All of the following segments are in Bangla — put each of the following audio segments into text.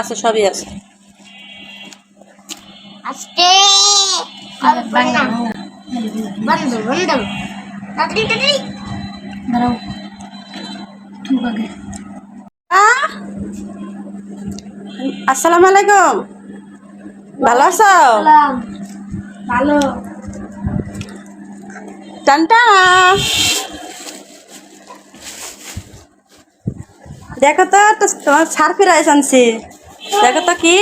আছে সবই আছে। আহ! আসসালামু আলাইকুম। ভালো আছো? ভালো। টানটা দেখো তো তো তোমার সার ফিরাইস আনছি। দেখো তো কি?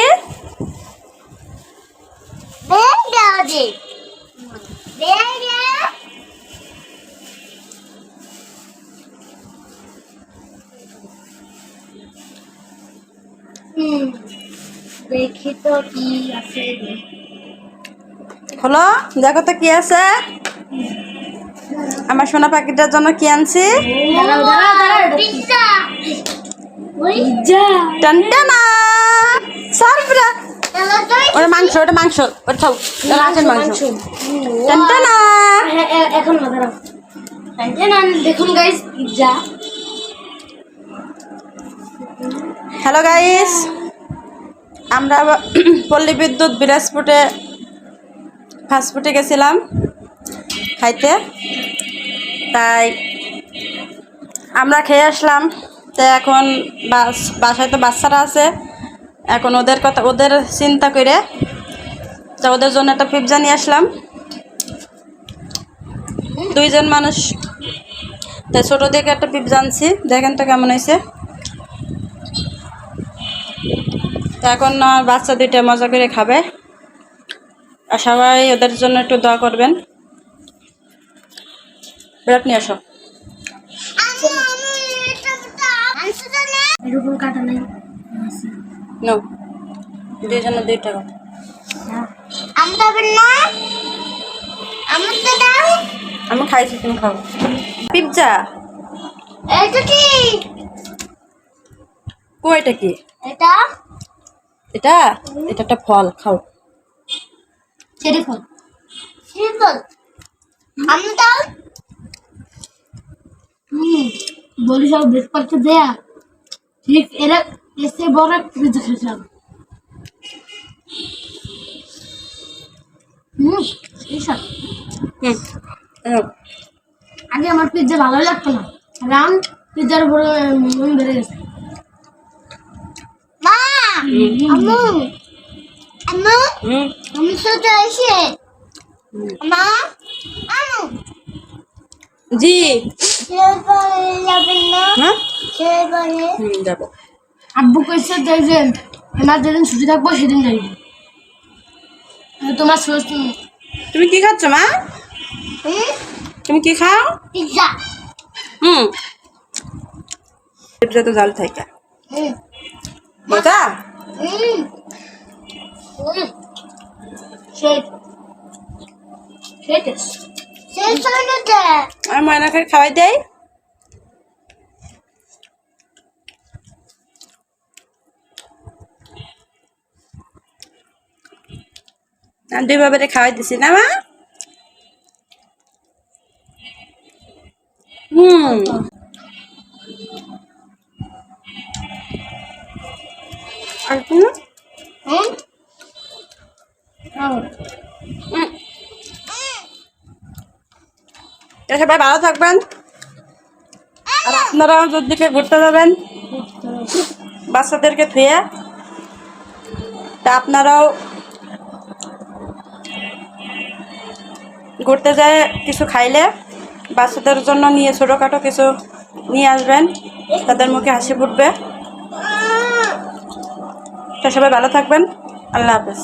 দেখি তো আছে। হলো দেখো তো কি আছে? আমার সোনা পাখিটার জন্য কি আনছি? দাঁড়াও ওটা মাংস ওটা মাংস ওটা খাও। মাংস। টানটানা এখন দেখুন গাইস হ্যালো গাইস আমরা পল্লী বিদ্যুৎ বিরাজপুরে ফাস্টফুডে গেছিলাম খাইতে। তাই আমরা খেয়ে আসলাম। তো এখন বাস বাসায় তো বাচ্চারা আছে। এখন ওদের কথা ওদের চিন্তা করে তা ওদের জন্য একটা পিৎজা নিয়ে আসলাম। দুইজন মানুষ। তাই ছোটো থেকে একটা পিৎজা আনছি। দেখেন তো কেমন হয়েছে। তো এখন আমার বাচ্চা দুইটা মজা করে খাবে। আর সবাই ওদের জন্য একটু দোয়া করবেন। বিরাট নিয়ে আসো। কাটা নেই। নো দুইজনে দুই টাকা। আমি আমি খাইছি তুমি খাও। পিৎজা? এটা কি? ও এটা কি? এটা? এটা? এটা একটা ফল খাও। চেরি ফল। সিম্পল আমি দাও। হুম বলি সব বেশ করতে দেয়া। ঠিক এরা এসে বড় হুম এরকম। আগে আমার পিজ্জা ভালোই লাগতো না। রাম পিজ্জার উপরে মন বেড়ে গেছে। মা আম্মু আম্মু আমি তো এসে মা আম্মু। জি। যাবেন না? হ্যাঁ? যাব। আব্বু কইছে যে যে আমার যেদিন ছুটি থাকব সেদিন যাইব। তোমার তুমি কি খাচ্ছ মা? তুমি কি খাও? পিজ্জা হুম। পিৎজা তো জাল থাকে। মজা শোনাতে আর ময়নাকে খাওয়াই দেয়? দুই বাবারে খাওয়াই দিছি না মা? হুম। আর। তো সবাই ভালো থাকবেন। আর আপনারাও যদি ঘুরতে যাবেন বাচ্চাদেরকে থুয়ে তা আপনারাও ঘুরতে যায়, কিছু খাইলে বাচ্চাদের জন্য নিয়ে, ছোটোখাটো কিছু নিয়ে আসবেন। তাদের মুখে হাসি ফুটবে। তো সবাই ভালো থাকবেন। আল্লাহ হাফেজ।